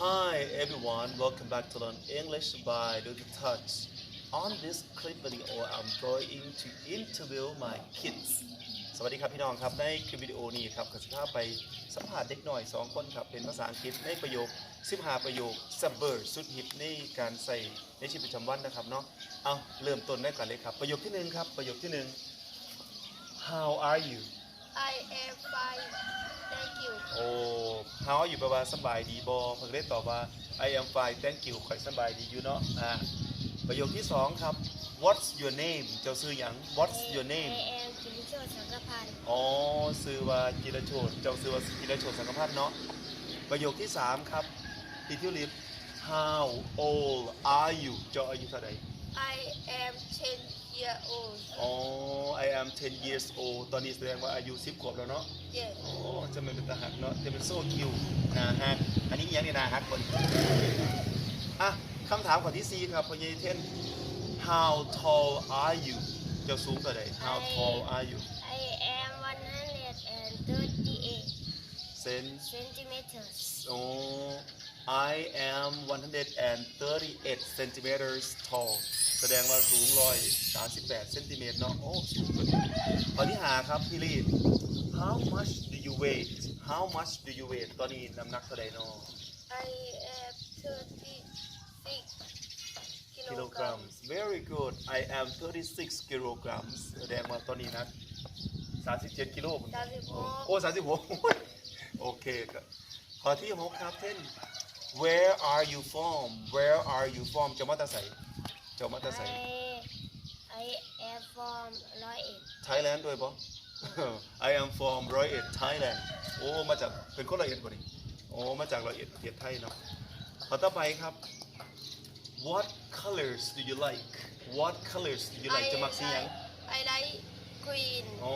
Hi everyone, welcome back to Learn English by Duty Touch. On this clip video, I'm going to interview my kids. สวัสดีครับพี่น้องครับในคลิปวิดีโอนี้ครับก็จะพาไปสัมภาษณ์เด็กหน่อย 2 คนครับเป็นภาษาอังกฤษในประโยค 15 ประโยคซับเบอร์สุดฮิตในการใส่ในชีวิตประจำวันนะครับเนาะ เอาเริ่มต้นได้ก่อนเลยครับ ประโยคที่หนึ่งครับประโยคที่หนึ่ง How are you I am fine thank you โอ้ how are you แปลว่าสำบายดีบอเพิ่งได้ตอบว่า I am fine thank you ข่อยสำบายดีอยู่เนาะอ่าประโยคที่สองครับ What's your name เจ้าซื้อหยัง What's your name I am กิติโชติสังกพันธ์อ๋อซื้อว่าจิรโชตเจ้าซื้อว่าจิรโชตสังกพันธ์เนาะประโยคที่สามครับพี่ทิวลิป How old are you เจ้าอายุเท่าไหร่ I am 10 year old อ๋อ I am 10 years old ตอนนี้แสดงว่าอายุ10ขวบแล้วเนาะ yes โอ้ จะไม่เป็นตาหักเนาะจะเป็นโซ่คิวนาฮักอันนี้ยังในนาฮักคนอะคำถามข้อที่สี่ครับพอยายเทน How tall are you เจ้าสูงเท่าไหร่ How tall are you I am 138 เซน centimeters โอ้ I am 138 centimeters tall แสดงว่าสูงร้อย38เซนติเมตรเนาะโอ้สูงกว่าข้อที่หาครับพี่ลีด How much do you weight How much do you weight ตอนนี้น้ำหนักเท่าไหร่เนาะ I am 36 กิโลกรัม kilograms very good I am 36 kilograms แสดงว่าตอนนี้นะ37กิโลผม 36 โอ้36 โอเคครับข้อที่หกครับเท่น where are you from where are you from เจ้ามาตาใสเจ้ามาตาใส I I am from ร้อยเอ็ด Thailand ด้วยปะ I am from ร้อยเอ็ด Thailand โอ้มาจากเป็นคนร้อยเอ็ดบ่นี่โอ้มาจากร้อยเอ็ดประเทศไทยเนาะข้อต่อไปครับ What colors do you like What colors do you like จะมักสีหยัง I like green โอ้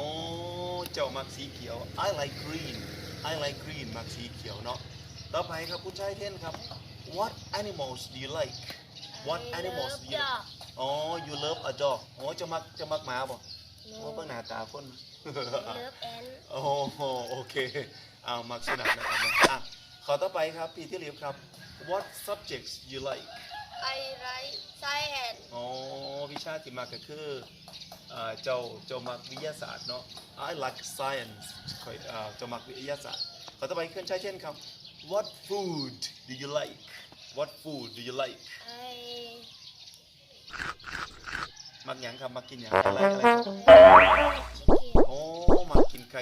เจ้ามักสีเขียว I like green I like green มักสีเขียวเนาะต่อไปครับคุณชายเท่นครับ What animals do you like What I animals love do you like dog อ๋อ you love a dog อ๋อจะมักจะมักหมาบ่โอ้เบิ่งหน้าตาคน love and โอ้โหโอเคเอามักสุนัขนะครับนะอะขอต่อไปครับพี่ที่เรียบครับ What subjects you like I like science อ๋อวิชาที่มักก็คือเอ่อเจ้าเจ้ามักวิทยาศาสตร์เนาะ I like science ข่อยเอ่อเจ้ามักวิทยาศาสตร์ขอต่อไปเคลื่อนใช้เช่นครับ What food do you like What food do you like I มักหยังครับมักกินหยังอะไรอะไรครับ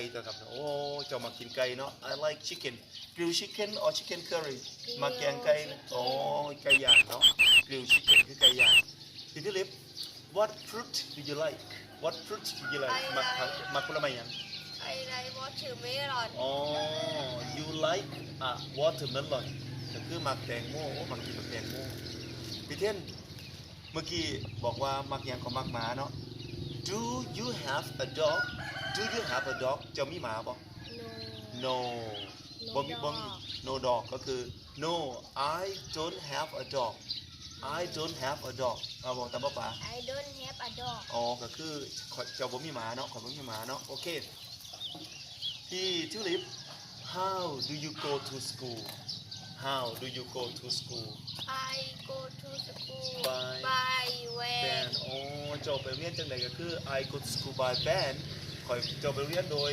กินไก่ตัวครับโอ้เจ้ามากินไก่เนาะ I like chicken grill chicken or chicken curry มาแกงไก่นะโอ้ไก่ย่างเนาะ grill chicken คือไก่ย่างทีที่ลิฟ What fruit do you like What fruit do you like มักผักมักผลไม้หยัง I like watermelon อ๋อ you like a watermelon ก็คือมักแตงโมโอ้มักกินแตงโมพี่เทนเมื่อกี้บอกว่ามักหยังก็มักหมาเนาะ Do you have a dog Do you have a dog เจ้ามีหมาปะ no no บ่มีบ่มี no dog ก็คือ no I don't have a dog I don't have a dog เอาบอกตามป้าป๋า I don't have a dog อ๋อก็คือขอเจ้าบ่มีหมาเนาะขอยบ่มีหมาเนาะโอเคพี่ทิวลิป how do you go to school how do you go to school I go to school By by van van อ๋อเจ้าไปเรียนจังไดก็คือ I go to school by van ขอยเจ้าไปเรียนโดย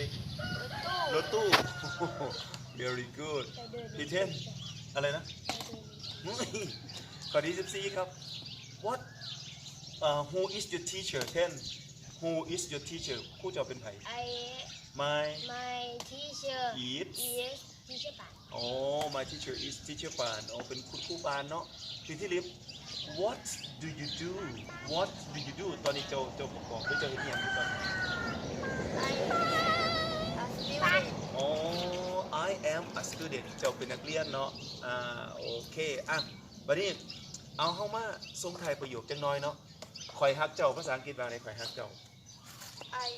รถตู้รถตู้ very good พี่เทนอะไรนะข้อที่14ครับ what uh, who is your teacher เทน who is your teacher ครูเจ้าเป็นไผ I my my teacher is is teacher ป่ะอ๋อ my teacher is teacher ปานอ๋อเป็นคุณครูปานเนาะพี่ที่ลิฟ what do you do what do you do ตอนนี้เจ้าเจ้าบอกหรือเจ้าเห็นยังอยู่ตอนนี้ I a student อ๋อ I am a student เจ้าเป็นนักเรียนเนาะ อ่า โอเค อะบัดนี้ เอาเข้ามาส่งท้ายประโยคจังน้อยเนาะคอยฮักเจ้าภาษาอังกฤษว่าไงคอยฮักเจ้า I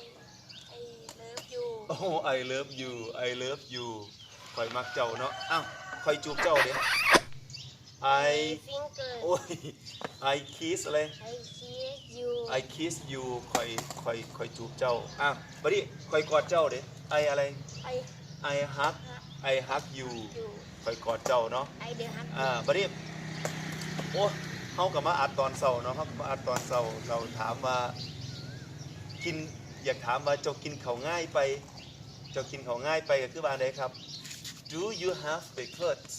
I love you โอ้ I love you I love you ค อยมักเจ้าเนาะอ้าวคอยจูบเจ้าเด้ I finger โอ้ย I kiss อะไร I kiss you I kiss you คอยคอยคอยจูบเจ้าอ้าวบัดนี้คอยกอดเจ้าเด้ I อะไร I I hug I hug you อยู่คอยกอดเจ้าเนาะไอเดือฮักอ่าบัดนี้โอ้เฮากับมาอัดตอนเช้าเนาะครับมาอัดตอนเช้าเราถามว่ากินอยากถามว่าเจ้ากินข้าวง่ายไป เจ้ากินข้าวง่ายไปก็คือว่าไดครับ Do you have breakfast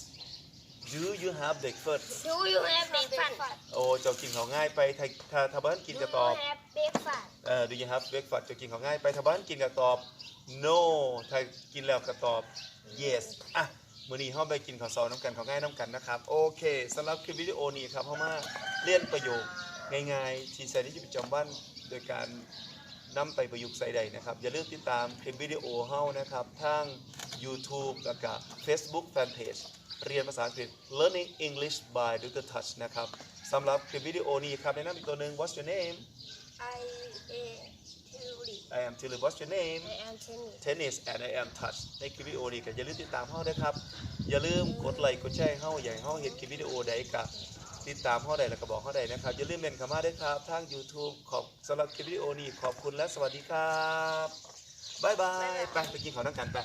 Do you have breakfast ดูอยู่แฮปเบรกฟาสต์โอ้เจ้ากินข้าวง่ายไปถ้าถ้าถ้าบ้านกินก็ตอบแฮปเบรกฟาสต์เอ่อ Do you have breakfast เจ้ากินข้าวง่ายไปถ้าบ้านกินก็ตอบ No ถ้ากินแล้วก็ตอบ Yes อะมื้อนี้เฮาไปกินข้าวซอยน้ำกันข้าวง่ายน้ำกันนะครับ โอเคสำหรับคลิปวิดีโอนี้ครับเฮามาเรียนประโยคง่ายๆที่ใช้ในชีวิตประจำวันโดยการ นำไปประยุกต์ใส่ใดนะครับ อย่าลืมติดตามคลิปวิดีโอเฮานะครับทาง YouTube แล้วก็ Facebook Fanpage เรียนภาษาอังกฤษ Learning English by Dr. Touch นะครับสำหรับคลิปวิดีโอนี้ครับแนะนำอีกตัวหนึ่ง What's your name I am Tilly I am Tilly What's your name I am Tenny Tennis and I am Touch ในคลิปวิดีโอนี้ก็อย่าลืมติดตามเฮาด้วยครับ อย่าลืมกดไลค์กดแชร์ให้เฮาอย่างเฮาเห็นคลิปวิดีโอใดก็ ติดตามเฮาได้แล้วก็บอกเฮาได้นะครับอย่าลืมเมนเข้ามาด้วยครับทาง YouTube ขอบสำหรับคลิปวิดีโอนี้ขอบคุณและสวัสดีครับบ๊ายบายไปไปกินข้าวน้ำกันไป